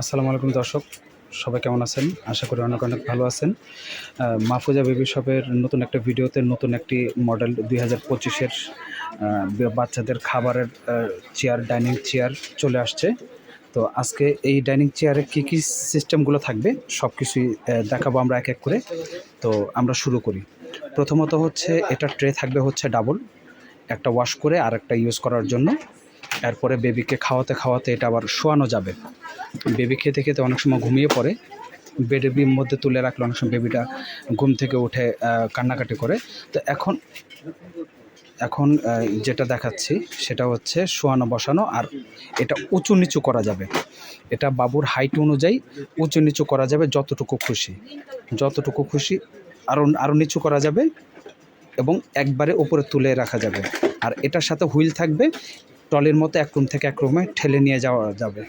আসসালামু আলাইকুম দর্শক, সবাই কেমন আছেন? আশা করি অনেক অনেক ভালো আছেন। মাহফুজা বেবি শপের নতুন একটা ভিডিওতে নতুন একটি মডেল দুই হাজার পঁচিশের বাচ্চাদের খাবারের চেয়ার ডাইনিং চেয়ার চলে আসছে। তো আজকে এই ডাইনিং চেয়ারে কী কী সিস্টেমগুলো থাকবে সব কিছুই দেখাবো আমরা এক এক করে। তো আমরা শুরু করি। প্রথমত হচ্ছে, এটা ট্রে থাকবে হচ্ছে ডাবল একটা ওয়াশ করে আর একটা ইউজ করার জন্য। এরপরে বেবিকে খাওয়াতে খাওয়াতে এটা আবার শোয়ানো যাবে। বেবি খেতে খেতে অনেক সময় ঘুমিয়ে পড়ে। বেবির মধ্যে তুলে রাখলে অনেক সময় বেবিটা ঘুম থেকে উঠে কান্নাকাটি করে। তো এখন এখন যেটা দেখাচ্ছি সেটা হচ্ছে শোয়ানো বসানো আর এটা উঁচু নিচু করা যাবে। এটা বাবুর হাইট অনুযায়ী উঁচু নিচু করা যাবে যতটুকু খুশি। যতটুকু খুশি আরও আরও নিচু করা যাবে এবং একবারে উপরে তুলে রাখা যাবে। আর এটার সাথে হুইল থাকবে। ট্রলির মতো এক রুম থেকে এক রুমে ঠেলে নিয়ে যাওয়া যাবে।